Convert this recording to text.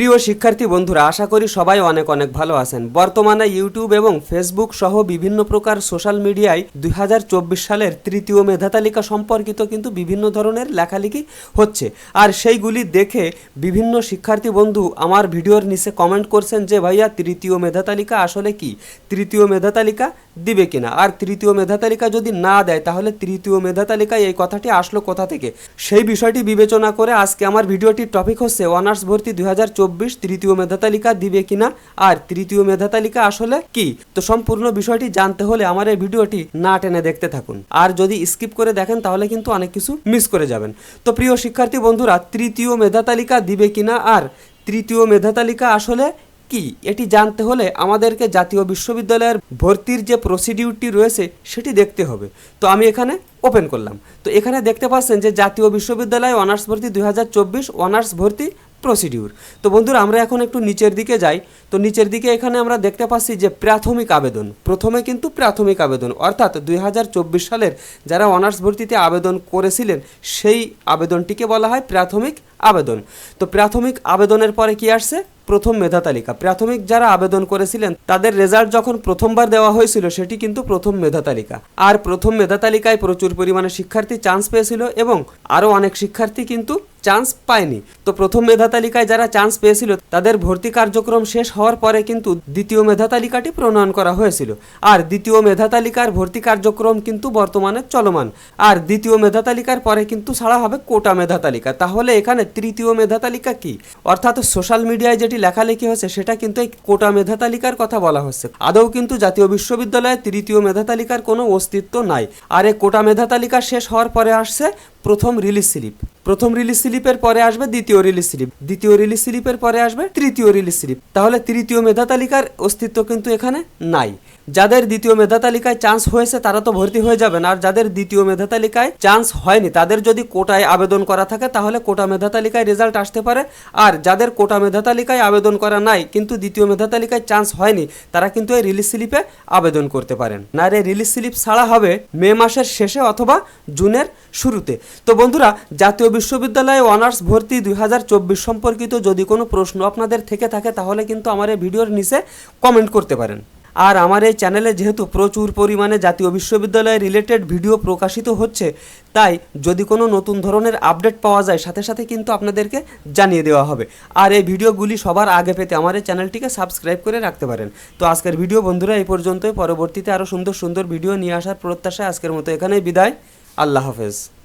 প্রিয় শিক্ষার্থী বন্ধুরা, আশা করি সবাই অনেক অনেক ভালো আছেন। বর্তমানে ইউটিউব এবং ফেসবুক সহ বিভিন্ন প্রকার সোশ্যাল মিডিয়ায় দুই হাজার চব্বিশ সালের তৃতীয় মেধা তালিকা সম্পর্কিত কিন্তু বিভিন্ন ধরনের লেখালেখি হচ্ছে। আর সেইগুলি দেখে বিভিন্ন শিক্ষার্থী বন্ধু আমার ভিডিওর নিচে কমেন্ট করছেন যে, ভাইয়া, তৃতীয় মেধা তালিকা আসলে কি? তৃতীয় মেধা তালিকা দিবে কিনা? আর তৃতীয় মেধা তালিকা যদি না দেয়, তাহলে তৃতীয় মেধা তালিকায় এই কথাটি আসলো কোথা থেকে? সেই বিষয়টি বিবেচনা করে আজকে আমার ভিডিওটির টপিক হচ্ছে অনার্স ভর্তি দুই তৃতীয় মেধা তালিকা দিবে কিনা? আর তৃতীয় মেধা তালিকা আসলে কি? তো সম্পূর্ণ বিষয়টি জানতে হলে আমার এই ভিডিওটি না টেনে দেখতে থাকুন। আর যদি স্কিপ করে দেখেন, তাহলে কিন্তু অনেক কিছু মিস করে যাবেন। তো প্রিয় শিক্ষার্থী বন্ধুরা, তৃতীয় মেধা তালিকা দিবে কিনা? আর তৃতীয় মেধা তালিকা আসলে কি? এটি জানতে হলে আমাদেরকে জাতীয় বিশ্ববিদ্যালয়ের ভর্তির যে প্রসিডিউরটি রয়েছে, সেটি দেখতে হবে। তো আমি এখানে ওপেন করলাম। তো এখানে দেখতে পাচ্ছেন যে জাতীয় বিশ্ববিদ্যালয় অনার্স ভর্তি দুই হাজার চব্বিশ, অনার্স ভর্তি প্রসিডিউর তো বন্ধুরা, আমরা এখন একটু নিচের দিকে যাই। তো নিচের দিকে এখানে আমরা দেখতে পাচ্ছি যে প্রাথমিক আবেদন। প্রথমে কিন্তু প্রাথমিক আবেদন। অর্থাৎ দুই হাজার চব্বিশ সালের যারা অনার্স ভর্তিতে আবেদন করেছিলেন, সেই আবেদনটিকে বলা হয় প্রাথমিক আবেদন। তো প্রাথমিক আবেদনের পরে কি আসছে? প্রথম মেধা তালিকা। প্রাথমিক যারা আবেদন করেছিলেন, তাদের রেজাল্ট যখন প্রথমবার দেওয়া হয়েছিল, সেটি কিন্তু প্রথম মেধা তালিকা। আর প্রথম মেধা তালিকায় প্রচুর পরিমাণে শিক্ষার্থী চান্স পেয়েছিল এবং আরও অনেক শিক্ষার্থী কিন্তু চান্স পায়নি। তো প্রথম মেধা তালিকায় যারা চান্স পেয়েছিল, তাদের ভর্তি কার্যক্রম শেষ হওয়ার পরে কিন্তু দ্বিতীয় মেধা তালিকাটি প্রণয়ন করা হয়েছিল। আর দ্বিতীয় মেধা তালিকার ভর্তি কার্যক্রম কিন্তু বর্তমানে চলমান। আর দ্বিতীয় মেধা তালিকার পরে কিন্তু ছাড়া হবে কোটা মেধা তালিকা। তাহলে এখানে তৃতীয় মেধা তালিকা কি? অর্থাৎ সোশ্যাল মিডিয়ায় যেটি লেখালেখি হচ্ছে সেটা কিন্তু এই কোটা মেধা তালিকার কথা বলা হচ্ছে আদৌ কিন্তু জাতীয় বিশ্ববিদ্যালয়ে তৃতীয় মেধা তালিকার কোনো অস্তিত্ব নাই। আর এই কোটা মেধা তালিকা শেষ হওয়ার পরে আসছে প্রথম রিলিজ স্লিপ। প্রথম রিলিজ স্লিপের পরে আসবে দ্বিতীয় রিলিজ স্লিপ দ্বিতীয় রিলিজ স্লিপের পরে আসবে তৃতীয় রিলিজ স্লিপ তাহলে তৃতীয় মেধা তালিকার অস্তিত্ব কিন্তু এখানে নাই। যাদের দ্বিতীয় মেধা তালিকায় চান্স হয়েছে, তারা তো ভর্তি হয়ে যাবেন। আর যাদের দ্বিতীয় মেধা তালিকায় চান্স হয়নি, তাদের যদি কোটায় আবেদন করা থাকে, তাহলে কোটা মেধা তালিকায় রেজাল্ট আসতে পারে। আর যাদের কোটা মেধা তালিকায় আবেদন করা নাই, কিন্তু দ্বিতীয় মেধা তালিকায় চান্স হয়নি, তারা কিন্তু এই রিলিজ স্লিপে আবেদন করতে পারেন। না এই রিলিজ স্লিপ ছাড়া হবে মে মাসের শেষে অথবা জুনের শুরুতে। তো বন্ধুরা, জাতীয় বিশ্ববিদ্যালয়ে অনার্স ভর্তি দু হাজার চব্বিশ সম্পর্কিত যদি কোনো প্রশ্ন আপনাদের থেকে থাকে, তাহলে কিন্তু আমার এই ভিডিওর নিচে কমেন্ট করতে পারেন। আর আমার এই চ্যানেলে যেহেতু প্রচুর পরিমাণে জাতীয় বিশ্ববিদ্যালয় রিলেটেড ভিডিও প্রকাশিত হচ্ছে, তাই যদি কোনো নতুন ধরনের আপডেট পাওয়া যায়, সাথে সাথে কিন্তু আপনাদেরকে জানিয়ে দেওয়া হবে। আর এই ভিডিওগুলি সবার আগে পেতে আমার এই চ্যানেলটিকে সাবস্ক্রাইব করে রাখতে পারেন। তো আজকের ভিডিও বন্ধুরা, এই পর্যন্তই। পরবর্তীতে আরও সুন্দর সুন্দর ভিডিও নিয়ে আসার প্রত্যাশায় আজকের মতো এখানেই বিদায়। আল্লাহ হাফেজ।